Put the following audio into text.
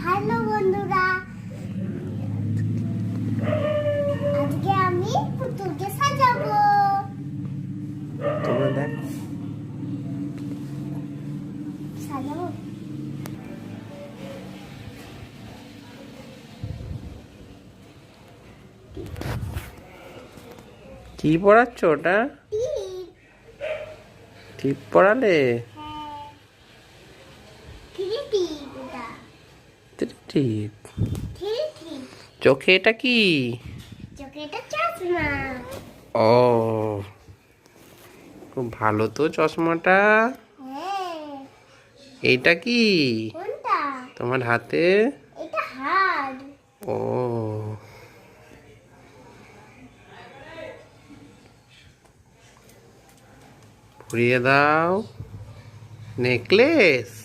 Hello বন্ধুরা। আজকে আমি পুতুলকে সাজাবো। তোমরা দেখ। সাজাবো? কি পড়াচ্ছ ওটা? টিপ পড়ালে হ্যাঁ থ্রি টিপ এটা ঠিক থ্রি টিপ চোখে এটা কি ও খুব ভালো তো চশমাটা। হ্যাঁ। এইটা কি? তোমার হাতে? ও। ঘুরিয়ে দাও। নেকলেস?